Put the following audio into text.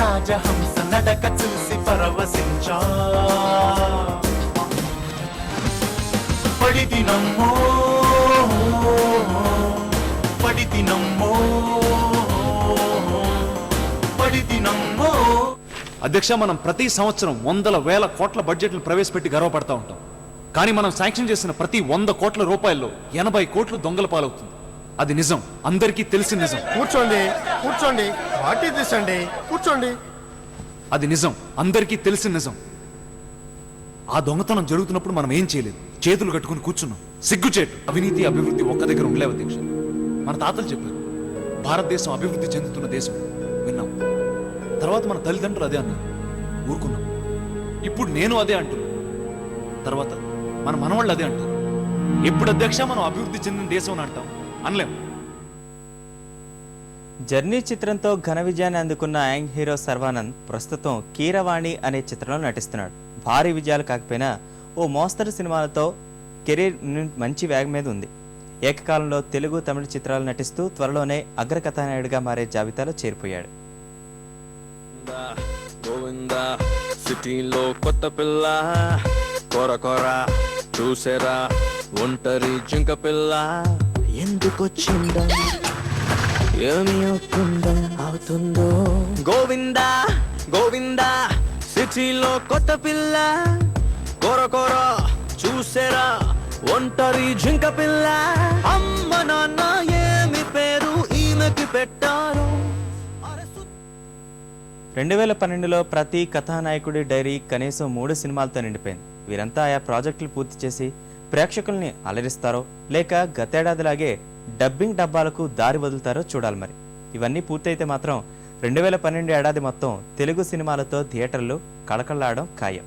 రాజహంస నడక చూసి పరవశించా. పడితి నమ్మో పడితి నమ్మో పడితి నమ్మో అధ్యక్ష మనం ప్రతి సంవత్సరం వందల వేల కోట్ల బడ్జెట్లు ప్రవేశపెట్టి గర్వపడతా ఉంటాం. కానీ మనం శాంక్షన్ చేసిన ప్రతి వంద కోట్ల రూపాయల్లో ఎనభై కోట్లు దొంగల పాలవుతుంది. అది నిజం. అందరికీ తెలిసిన నిజం. కూర్చోండి కూర్చోండి. పార్టీ తీసండి కూర్చోండి. అది నిజం. అందరికీ తెలిసిన నిజం. ఆ దొంగతనం జరుగుతున్నప్పుడు మనం ఏం చేయలేదు? చేతులు కట్టుకుని కూర్చున్నాం. సిగ్గుచేటు. అవినీతి అభివృద్ధి ఒక్క దగ్గర ఉండలేవు అధ్యక్ష. మన తాతలు చెప్పారు. భారతదేశం అభివృద్ధి చెందుతున్న దేశం. విన్నాం. తర్వాత మన తల్లిదండ్రులు అదే అన్నారు. ఊరుకున్నాం. ఇప్పుడు నేను అదే అంటున్నా. తర్వాత మన మనవాళ్ళు అదే అంటారు. ఎప్పుడు అధ్యక్ష మనం అభివృద్ధి చెందిన దేశం అని అంటాం. అనలేం. జర్నీ చిత్రంతో ఘన విజయాన్ని అందుకున్న యాంగ్ హీరో సర్వానంద్ ప్రస్తుతం కీరవాణి అనే చిత్రంలో నటిస్తున్నాడు. భారీ విజయాలు కాకపోయినా ఓ మోస్తరు సినిమాలతో కెరీర్ మంచి వేగం మీద ఉంది. ఏకకాలంలో తెలుగు తమిళ చిత్రాలు నటిస్తూ త్వరలోనే అగ్రకథానాయుడిగా మారే జాబితాలో చేరిపోయాడు. గోవిందా సిటీలో కొత్త పిల్ల. కొర కొర చూసేరా ఒంటరి జింక పిల్ల. ఎందుకొచ్చిందా? ఏమి అవుతుందా అవుతుందో? గోవిందా గోవిందా సిటీలో కొత్త పిల్ల. కొర కొర చూసేరా ఒంటరి జింక పిల్ల. అమ్మ నాన్న ఏమి పేరు ఈమెకి పెట్టారు. రెండు వేల పన్నెండులో ప్రతి కథానాయకుడి డైరీ కనీసం మూడు సినిమాలతో నిండిపోయింది. వీరంతా ఆయా ప్రాజెక్టులు పూర్తి చేసి ప్రేక్షకుల్ని అలరిస్తారో లేక గతేడాదిలాగే డబ్బింగ్ డబ్బాలకు దారి వదులుతారో చూడాలి మరి. ఇవన్నీ పూర్తయితే మాత్రం రెండు వేల పన్నెండు ఏడాది మొత్తం తెలుగు సినిమాలతో థియేటర్లు కళకళలాడడం ఖాయం.